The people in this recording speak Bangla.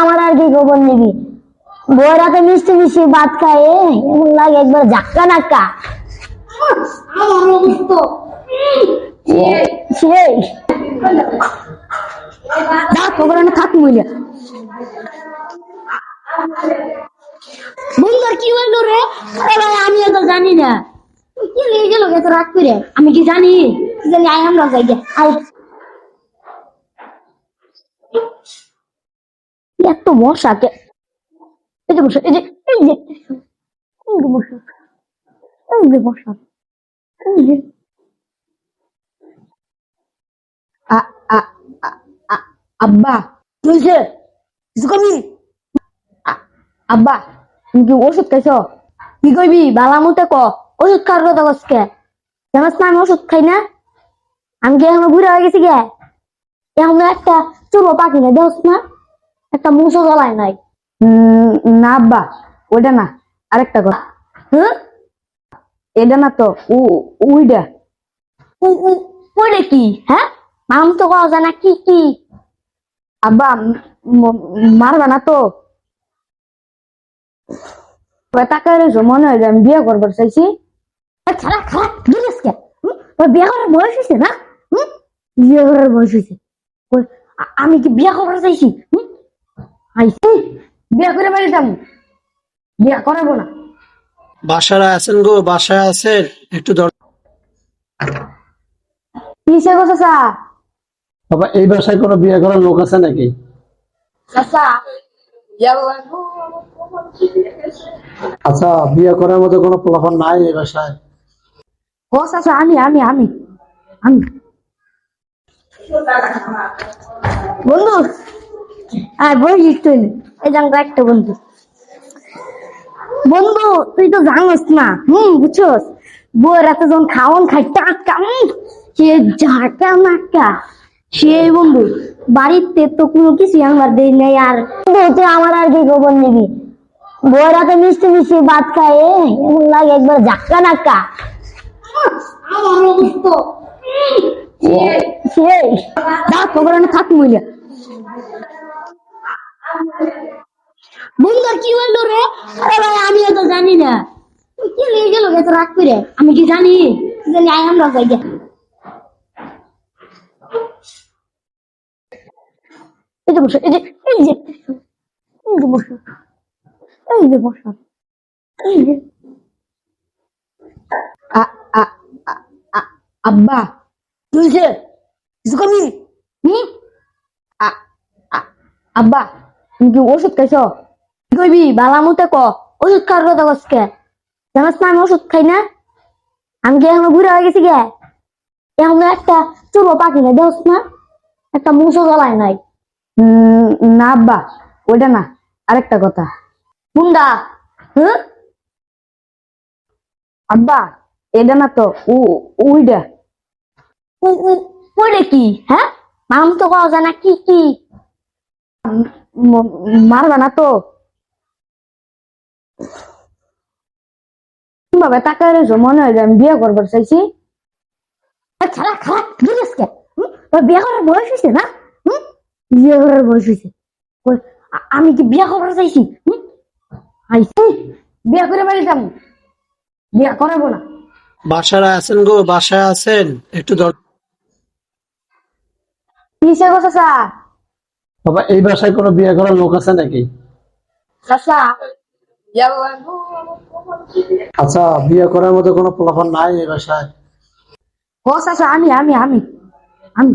আমার আর কি খবর নিবি? বউয়ের হাতে মিষ্টি মিষ্টি ভাত খায় এমন লাগে একবার ঝাক্কা নাক্কা। কি হইল রে? আমি তো জানি না। রাগ করে আমি কি জানি? জানি আমরা যাই। আই এত মশা কে এই যে মশা, এই যে এই যে মশা। এই যে মশা। এই যে আব্বা কবি? আব্বা, তুমি কি ওষুধ খাইছ? কি কইবি, বালা মতে ক। ওষুধ খাওয়ার কথা কসকে জানাস না আমি ওষুধ খাই না? আমি কি এখন ঘুরে হয়ে গেছি গে? এখন একটা চুলো পাখি না দেখ না? একটা মুসো জ্বলায় নাই। না আব্বা ওইটা না আরেকটা কথা হ্যাঁ এটা না তো ও ওইটা উ- উ- ওইটা কি? হ্যাঁ? নাম তো কওয়া যায় না কি কি? আব্বা মারবা না তো। রয়েছো মনে হয় আমি বিয়ে করবার চাইছি। খারাপ কে? তোর বিয়ে করার বয়স হয়েছে না হুম? বিয়ে করার বয়স হয়েছে আমি কি বিয়ে করার চাইছি? আইসি? বিয়ে করে বাড়িতাম বিয়ে করাবো না। বাসায় আছেন গো বাসায় আছেন। একটু দর কিসে গো চাচা? বাবা এই বাসায় কোনো বিয়ে করার লোক আছে নাকি? চাচা আচ্ছা বিয়ে করার মতো কোনো প্রলোভন নাই এই বাসায়? ও চাচা আমি আমি আমি আমি। বন্ধু আর বলিস তুই এই জানতো একটা বন্ধু। বন্ধু তুই তো জানিস না। হুম বুঝছস? বউয়ের রাতে যখন খাওয়ান খাই টাকা উম, সে ঝাঁকা নাকা সে বন্ধু বাড়িতে তো কোনো কিছু আমার দেই নাই আর তুই আমার আর কি খবর নিবি? বউয়ের রাতে মিষ্টি মিষ্টি ভাত খায় এমন লাগে একবার ঝাক্কা নাকা আমার অবস্থা। সেই। না খবর থাক মইলা বন্ধুর কি হইল রে? আরে ভাই আমি তো জানি না। কি লেগে গেল এত রাগ করে? আমি কি জানি? জানি? আয় আমরা যাই গে। এই যে বসো, এই যে এই যে এই যে বসো, এই যে বসো, এই যে। আব্বা কিছু কবি হুম? আ- আ- আব্বা। তুমি কি ওষুধ খাইছ? কি কইবি বালা মতে ক ওষুধ খাওয়ার কথা কসকে জানাস না আমি ওষুধ খাই না? আমি কি এখন ঘুরে হয়ে গেছি গে? এখন একটা চুলো পাখি না দেখ না? একটা মুসো জ্বলায় নাই। না আব্বা ওইটা না আরেকটা কথা। মুন্ডা হ্যাঁ? আব্বা এটা না তো ও ওইটা ওইটা কি হ্যাঁ? নাম তো যায় না কি কি? মারবা না তো। ভাবে তাকায় রয়েছো মনে হয় যে আমি বিয়ে করবার চাইছি। খারাপ খারাপ বিয়ে করার বয়স হয়েছে না? বিয়ে করার বয়স হয়েছে আমি কি বিয়ে করার চাইছি? বিয়ে করে বিয়ে করাবো না। বাসায় আছেন গো বাসায় আছেন। একটু দর কিসে গো চাচা বাবা এই বাসায় কোনো বিয়ে করার লোক আছে নাকি? আচ্ছা বিয়ে করার মতো কোনো প্রলোভন নাই এই বাসায়? ও চাচা আমি আমি আমি আমি।